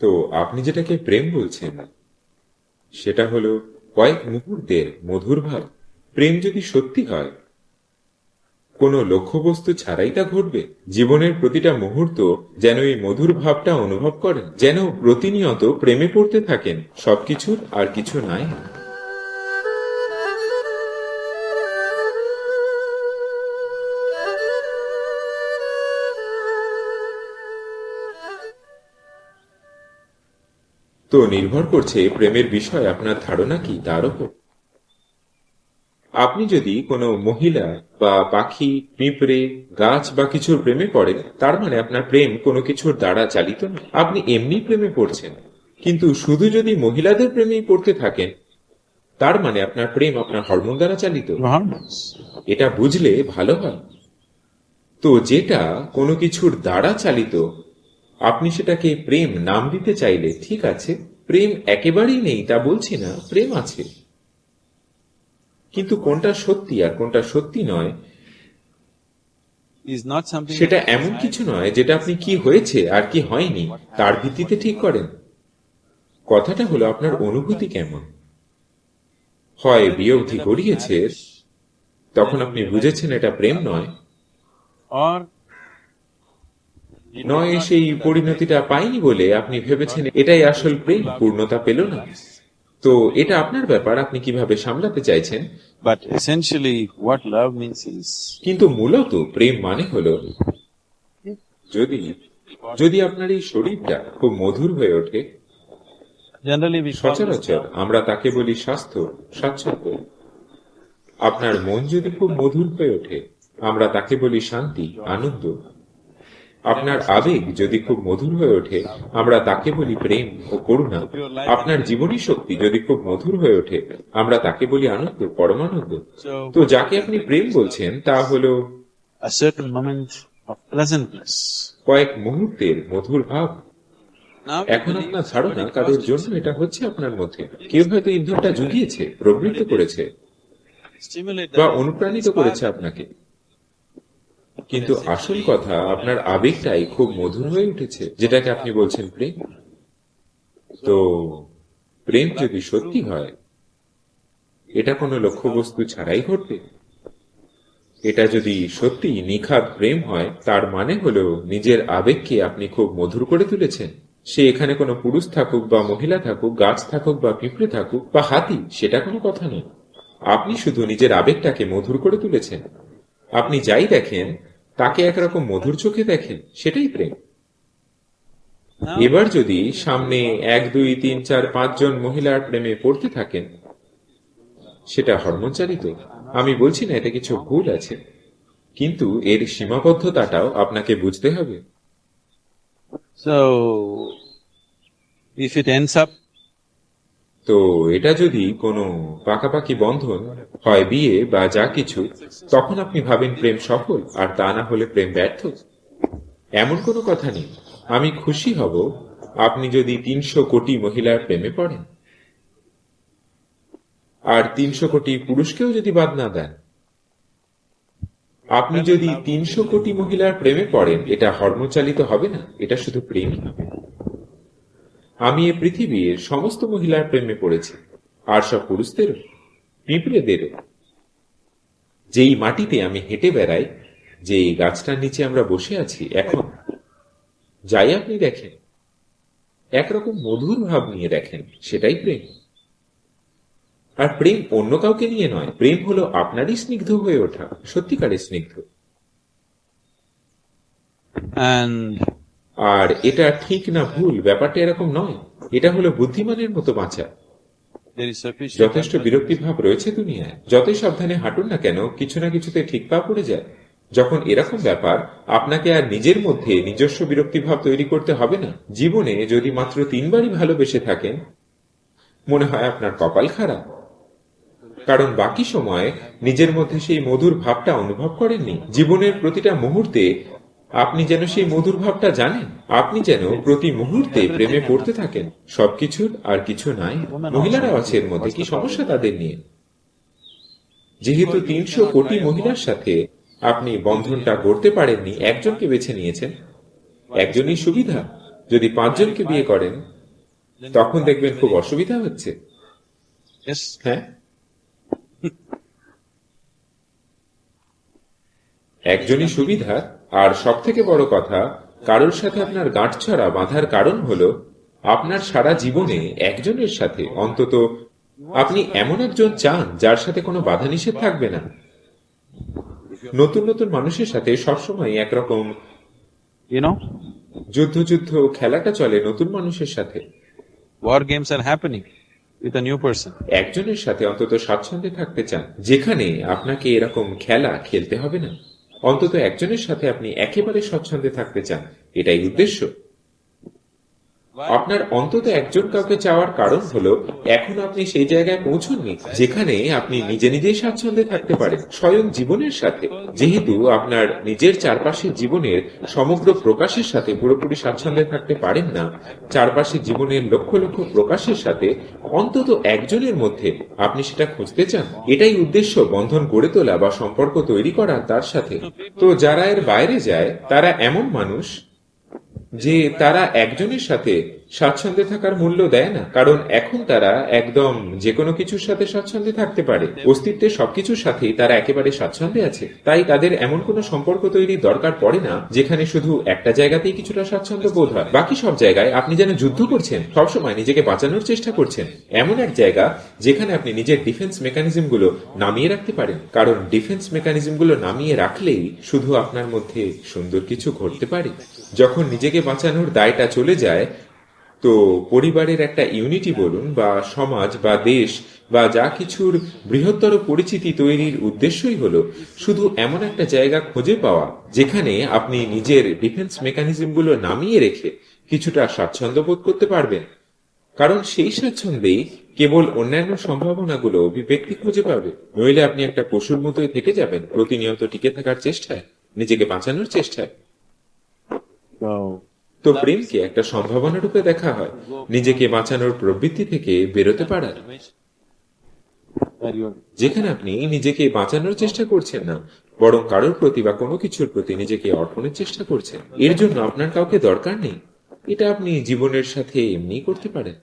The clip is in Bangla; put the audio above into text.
তো আপনি যেটাকে প্রেম বলছেন, সেটা হলো কয়েক মুহূর্তের মধুর ভাব। প্রেম যদি সত্যি হয়, কোনো লক্ষ্যবস্তু ছাড়াই তা ঘটবে। জীবনের প্রতিটা মুহূর্ত যেন এই মধুর ভাবটা অনুভব করেন, যেন প্রতিনিয়ত প্রেমে পড়তে থাকেন। সবকিছুর আর কিছু নাই। তো নির্ভর করছে প্রেমের বিষয় আপনার ধারণা কি? তার উপর আপনি যদি কোনো মহিলা বা পাখি, পিঁপড়ে, গাছ বা কিছুর প্রেমে পড়েন, তার মানে আপনার প্রেম কোনো কিছুর দ্বারা চালিত না আপনি এমনি প্রেমে পড়ছেন। কিন্তু শুধু যদি মহিলাদের প্রেমেই পড়তে থাকেন, তার মানে আপনার প্রেম আপনার হরমোন দ্বারা চালিত। এটা বুঝলে ভালো হয়। তো যেটা কোনো কিছুর দ্বারা চালিত, আপনি সেটাকে প্রেম নাম দিতে চাইলে, ঠিক আছে প্রেম একেবারেই নেই তা বলছি না প্রেম আছে। কিন্তু কোনটা সত্যি আর কোনটা সত্যি নয় সেটা এমন কিছু নয় যেটা আপনি কি হয়েছে আর কি হয়নি তার ভিত্তিতে ঠিক করেন। কথাটা হলো আপনার অনুভূতি কেমন? হয় বিয়ে গড়িয়েছে তখন আপনি বুঝেছেন এটা প্রেম নয়। নয় সেই পরিণতিটা পাইনি বলে আপনি ভেবেছেন এটাই আসল প্রেম পূর্ণতা পেল না। তো এটা আপনার ব্যাপার আপনি কীভাবে সামলাতে চাইছেন? But essentially what love means is কিন্তু মূলত প্রেম মানে হলো যদি যদি আপনার এই শরীরটা খুব মধুর হয়ে ওঠে সচরাচর আমরা তাকে বলি স্বাস্থ্য স্বাচ্ছন্দ্য। আপনার মন যদি খুব মধুর হয়ে ওঠে আমরা তাকে বলি শান্তি আনন্দ। আপনার আবেগ যদি খুব মধুর হয়ে ওঠে আমরা তাকে বলি প্রেম ও করুণা। আপনার জীবনী শক্তি যদি খুব মধুর হয়ে ওঠে আমরা তাকে বলি আনন্দ পরমানন্দ। তো যাকে আপনি প্রেম বলছেন তা হলো. কয়েক মুহূর্তের মধুর ভাব। এখন আপনার ধারণা কারোর জন্য এটা হচ্ছে আপনার মধ্যে। কেউ হয়তো ইন্ধনটা জুগিয়েছে প্রবৃত্ত করেছে বা অনুপ্রাণিত করেছে আপনাকে। কিন্তু আসল কথা আপনার আবেগটাই খুব মধুর হয়ে উঠেছে যেটাকে আপনি বলছেন প্রেম। তো প্রেম যদি সত্যি হয় এটা কোনো লক্ষ্যবস্তু ছাড়াই ঘটবে। এটা যদি সত্যি নিখাদ প্রেম হয় তার মানে হলো নিজের আবেগকে আপনি খুব মধুর করে তুলেছেন। সে এখানে কোনো পুরুষ থাকুক বা মহিলা থাকুক গাছ থাকুক বা পিঁপড়ে থাকুক বা হাতি সেটা কোনো কথা নয়। আপনি শুধু নিজের আবেগটাকে মধুর করে তুলেছেন। আপনি যাই দেখেন তাকে একরকম মধুর চোখে দেখেন সেটাই প্রেম। এবার যদি সামনে এক দুই তিন চার পাঁচ জন মহিলার প্রেমে পড়তে থাকেন সেটা হরমোন চালিত আমি বলছি না এটা কিছু ভুল আছে। কিন্তু এর সীমাবদ্ধতাটাও আপনাকে বুঝতে হবে। So if it ends up তো এটা যদি কোনো পাকাপাকি বন্ধন হয় বিয়ে বা যা কিছু, তখন আপনি ভাবেন প্রেম সফল আর তা না হলে প্রেম ব্যর্থ? এমন কোনো কথা নেই। আমি খুশি হব আপনি যদি তিনশো কোটি মহিলার প্রেমে পড়েন। আর তিনশো কোটি পুরুষকেও যদি বাদ না দেন। আপনি যদি তিনশো কোটি মহিলার প্রেমে পড়েন, এটা হর্মচালিত হবে না? এটা শুধু প্রেমই হবে। আমি এ পৃথিবীর সমস্ত মহিলার প্রেমে পড়েছি আর সব পুরুষদেরও পিঁপড়েদেরও। যেই মাটিতে আমি হেঁটে বেড়াই যে গাছটার নিচে আমরা বসে আছি, এখন যাই আপনি দেখেন, একরকম মধুর ভাব নিয়ে দেখেন, সেটাই প্রেম। আর প্রেম অন্য কাউকে নিয়ে নয়, প্রেম হলো আপনারই স্নিগ্ধ হয়ে ওঠা, সত্যিকারের স্নিগ্ধ। And আর এটা ঠিক না ভুল ব্যাপারটা এরকম নয়। এটা হলো বুদ্ধিমানের মতো বাঁচা। যথেষ্ট বিরক্তি ভাব রয়েছে দুনিয়ায়। যতই সাবধানে হাঁটুন না কেন কিছু না কিছুতে ঠিক পা পড়ে যায়। যখন এরকম ব্যাপার আপনাকে আর নিজের মধ্যে নিজস্ব বিরক্তি ভাব তৈরি করতে হবে না। জীবনে যদি মাত্র তিনবারই ভালোবেসে থাকেন মনে হয় আপনার কপাল খারাপ। কারণ বাকি সময় নিজের মধ্যে সেই মধুর ভাবটা অনুভব করেননি। জীবনের প্রতিটা মুহূর্তে আপনি যেন সেই মধুর ভাবটা জানেন। আপনি যেন প্রতি মুহূর্তে প্রেমে পড়তে থাকেন। সবকিছুর আর কিছু নাই। মহিলারাও আছে এর মধ্যে। কি সমস্যা তাদের নিয়ে? যেহেতু তিনশো কোটি মহিলার সাথে আপনি বন্ধনটা করতে পারেননি একজনকে বেছে নিয়েছেন। একজনই সুবিধা। যদি পাঁচজনকে বিয়ে করেন তখন দেখবেন খুব অসুবিধা হচ্ছে. হ্যাঁ? একজনই সুবিধা আর সব থেকে বড় কথা কারোর সাথে আপনার গাঁটছড়া বাঁধার কারণ হলো আপনার সারা জীবনে একজনের সাথে অন্তত আপনি এমন একজন চান যার সাথে কোনো বাধা নিষেধ থাকবে না। নতুন নতুন মানুষের সাথে সবসময় একরকম যুদ্ধ যুদ্ধ খেলাটা চলে নতুন মানুষের সাথে। Games are happening with a new person. একজনের সাথে অন্তত স্বাচ্ছন্দ্যে থাকতে চান যেখানে আপনাকে এরকম খেলা খেলতে হবে না। অন্তত একজনের সাথে আপনি একেবারে স্বচ্ছন্দে থাকতে চান। এটাই উদ্দেশ্য। আপনার অন্তত একজন কাউকে চাওয়ার কারণ হলো, এখন আপনি সেই জায়গায় পৌঁছননি, যেখানে আপনি নিজে নিজেই স্বাচ্ছন্দ্যে থাকতে পারেন, স্বয়ং জীবনের সাথে। যেহেতু আপনার নিজের চারপাশের জীবনের সমগ্র প্রকাশের সাথে পুরোপুরি স্বাচ্ছন্দ্যে থাকতে পারেন না চারপাশের জীবনের লক্ষ লক্ষ প্রকাশের সাথে অন্তত একজনের মধ্যে আপনি সেটা খুঁজতে চান। এটাই উদ্দেশ্য বন্ধন গড়ে তোলা বা সম্পর্ক তৈরি করা তার সাথে। তো যারা এর বাইরে যায়, তারা এমন মানুষ যে তারা একজনের সাথে স্বাচ্ছন্দ্যে থাকার মূল্য দেয় না, কারণ এখন তারা একদম যে কোনো কিছুর সাথে স্বাচ্ছন্দ্যে থাকতে পারে। অস্তিত্বের সবকিছুর সাথেই তারা একেবারে স্বাচ্ছন্দ্যে আছে। তাই তাদের এমন কোনো সম্পর্ক তৈরির দরকার পড়ে না, যেখানে শুধু একটা জায়গাতেই কিছুটা স্বাচ্ছন্দ্য বোধ হয়। বাকি সব জায়গায় আপনি যেন যুদ্ধ করছেন, সবসময় নিজেকে বাঁচানোর চেষ্টা করছেন। এমন এক জায়গা যেখানে আপনি নিজের ডিফেন্স মেকানিজমগুলো নামিয়ে রাখতে পারেন। কারণ ডিফেন্স মেকানিজমগুলো নামিয়ে রাখলেই শুধু আপনার মধ্যে সুন্দর কিছু ঘটতে পারে। যখন নিজেকে বাঁচানোর দায়টা চলে যায়, তো পরিবারের একটা ইউনিটি বলুন বা সমাজ বা দেশ বা যা কিছুর বৃহত্তর পরিচিতি তৈরির উদ্দেশ্যই হলো শুধু এমন একটা জায়গা খুঁজে পাওয়া যেখানে আপনি নিজের ডিফেন্স মেকানিজমগুলো নামিয়ে রেখে কিছুটা স্বাচ্ছন্দ্য বোধ করতে পারবেন। কারণ সেই স্বাচ্ছন্দ্যেই কেবল অন্যান্য সম্ভাবনাগুলো অভিব্যক্তি খুঁজে পাবে। নইলে আপনি একটা পশুর মতোই থেকে যাবেন, প্রতিনিয়ত টিকে থাকার চেষ্টায়, নিজেকে বাঁচানোর চেষ্টায়। তো প্রেমকে একটা সম্ভাবনা রূপে দেখা হয়। নিজেকে বাঁচানোর প্রবৃত্তি থেকে বেরোতে পারার যেখানে আপনি নিজেকে বাঁচানোর চেষ্টা করছেন না, বরং কারোর প্রতি বা কোনো কিছুর প্রতি নিজেকে অর্পণের চেষ্টা করছেন। এর জন্য আপনার কাউকে দরকার নেই। এটা আপনি জীবনের সাথে এমনি করতে পারেন।